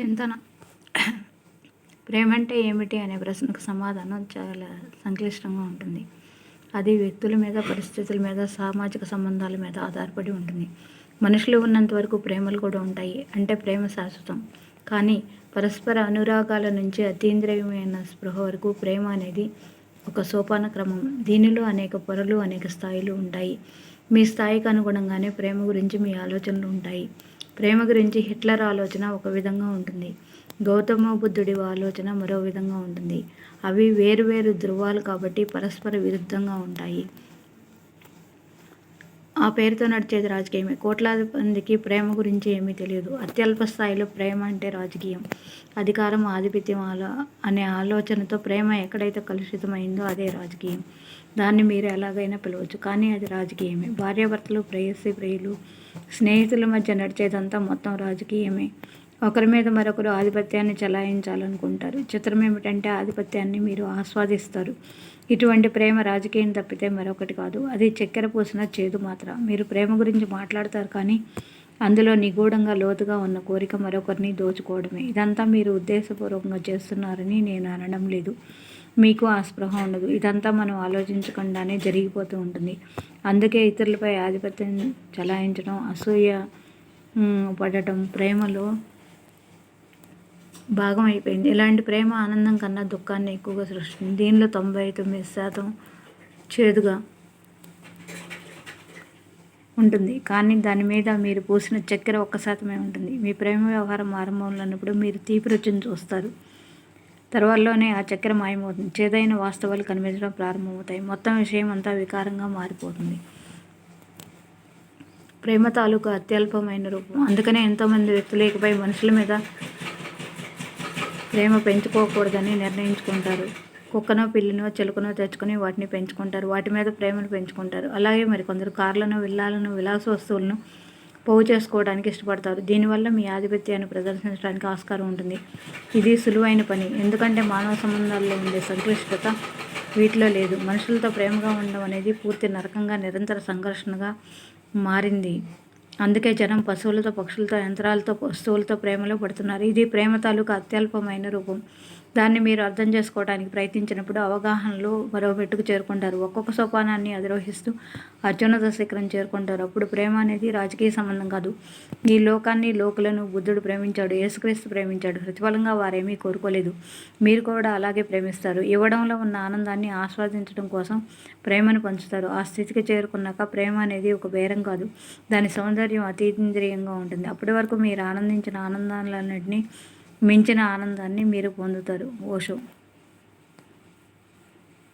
చింతన. ప్రేమ అంటే ఏమిటి అనే ప్రశ్నకు సమాధానం చాలా సంక్లిష్టంగా ఉంటుంది. అది వ్యక్తుల మీద పరిస్థితుల మీద సామాజిక సంబంధాల మీద ఆధారపడి ఉంటుంది. మనుషులు ఉన్నంత వరకు ప్రేమలు కూడా ఉంటాయి. అంటే ప్రేమ శాశ్వతం. కానీ పరస్పర అనురాగాల నుంచి అతీంద్రియమైన స్పృహ వరకు ప్రేమ అనేది ఒక సోపాన క్రమం. దీనిలో అనేక పొరలు అనేక స్థాయిలు ఉంటాయి. మీ స్థాయికి అనుగుణంగానే ప్రేమ గురించి మీ ఆలోచనలు ఉంటాయి. ప్రేమ గురించి హిట్లర్ ఆలోచన ఒక విధంగా ఉంటుంది. గౌతమ బుద్ధుడి ఆలోచన మరో విధంగా ఉంటుంది. అవి వేరువేరు ధృవాలు కాబట్టి పరస్పర విరుద్ధంగా ఉంటాయి. ఆ పేరుతో నడిచేది రాజకీయమే. కోట్లాది మందికి ప్రేమ గురించి ఏమీ తెలియదు. అత్యల్ప స్థాయిలో ప్రేమ అంటే రాజకీయం. అధికారం ఆధిపత్యం ఆలో అనే ఆలోచనతో ప్రేమ ఎక్కడైతే కలుషితమైందో అదే రాజకీయం. దాన్ని మీరు ఎలాగైనా పిలవచ్చు కానీ అది రాజకీయమే. భార్యాభర్తలు ప్రేయసి ప్రియులు స్నేహితుల మధ్య నడిచేదంతా మొత్తం రాజకీయమే. ఒకరి మీద మరొకరు ఆధిపత్యాన్ని చలాయించాలనుకుంటారు. చిత్రం ఏమిటంటే ఆధిపత్యాన్ని మీరు ఆస్వాదిస్తారు. ఇటువంటి ప్రేమ రాజకీయం తప్పితే మరొకటి కాదు. అది చక్కెర పూసిన చేదు మాత్రం. మీరు ప్రేమ గురించి మాట్లాడతారు కానీ అందులో నిగూఢంగా లోతుగా ఉన్న కోరిక మరొకరిని దోచుకోవడమే. ఇదంతా మీరు ఉద్దేశపూర్వకంగా చేస్తున్నారని నేను అనడం లేదు. మీకు ఆ స్పృహ ఉండదు. ఇదంతా మనం ఆలోచించకుండానే జరిగిపోతూ ఉంటుంది. అందుకే ఇతరులపై ఆధిపత్యం చలాయించడం అసూయ పడటం ప్రేమలో భాగం అయిపోయింది. ఇలాంటి ప్రేమ ఆనందం కన్నా దుఃఖాన్ని ఎక్కువగా సృష్టించింది. దీనిలో తొంభై తొమ్మిది శాతం చేదుగా ఉంటుంది. కానీ దాని మీద మీరు పూసిన చక్కెర ఒక్క శాతమే ఉంటుంది. మీ ప్రేమ వ్యవహారం ఆరంభంలో ఉన్నప్పుడు మీరు తీపి రుచిని చూస్తారు. తర్వాతలోనే ఆ చక్కెర మాయమవుతుంది. చేదైన వాస్తవాలు కనిపించడం ప్రారంభమవుతాయి. మొత్తం విషయం అంతా వికారంగా మారిపోతుంది. ప్రేమ తాలూకు అత్యల్పమైన రూపం. అందుకనే ఎంతోమంది వ్యక్తులు ఇకపై మనుషుల మీద ప్రేమ పెంచుకోకూడదని నిర్ణయించుకుంటారు. కుక్కనో పిల్లినో చిలుకనో తెచ్చుకొని వాటిని పెంచుకుంటారు. వాటి మీద ప్రేమను పెంచుకుంటారు. అలాగే మరి కొందరు కార్లను విల్లాలను విలాస వస్తువులను పోగు చేసుకోవడానికి ఇష్టపడతారు. దీనివల్ల మీ ఆధిపత్యాన్ని ప్రదర్శించడానికి ఆస్కారం ఉంటుంది. ఇది సులువైన పని. ఎందుకంటే మానవ సంబంధాల్లో ఉండే సంక్లిష్టత వీటిలో లేదు. మనుషులతో ప్రేమగా ఉండడం అనేది పూర్తి నరకంగా నిరంతర సంఘర్షణగా మారింది. అందుకే జనం పశువులతో పక్షులతో యంత్రాలతో వస్తువులతో ప్రేమలో పడుతున్నారు. ఇది ప్రేమ తాలూకు అత్యల్పమైన రూపం. దాన్ని మీరు అర్థం చేసుకోవడానికి ప్రయత్నించినప్పుడు అవగాహనలో మరో మెట్టుకు చేరుకుంటారు. ఒక్కొక్క సోపానాన్ని అధిరోహిస్తూ అత్యున్నత శిఖరం చేరుకుంటారు. అప్పుడు ప్రేమ అనేది రాజకీయ సంబంధం కాదు. ఈ లోకాన్ని లోకులను బుద్ధుడు ప్రేమించాడు యేసుక్రీస్తు ప్రేమించాడు. ప్రతిఫలంగా వారేమీ కోరుకోలేదు. మీరు కూడా అలాగే ప్రేమిస్తారు. ఇవ్వడంలో ఉన్న ఆనందాన్ని ఆస్వాదించడం కోసం ప్రేమను పంచుతారు. ఆ స్థితికి చేరుకున్నాక ప్రేమ అనేది ఒక బేరం కాదు. దాని సౌందర్యం అతీంద్రియంగా ఉంటుంది. అప్పటి వరకు మీరు ఆనందించిన ఆనందాలన్నింటినీ మించిన ఆనందాన్ని మీరు పొందుతారు. ఓషో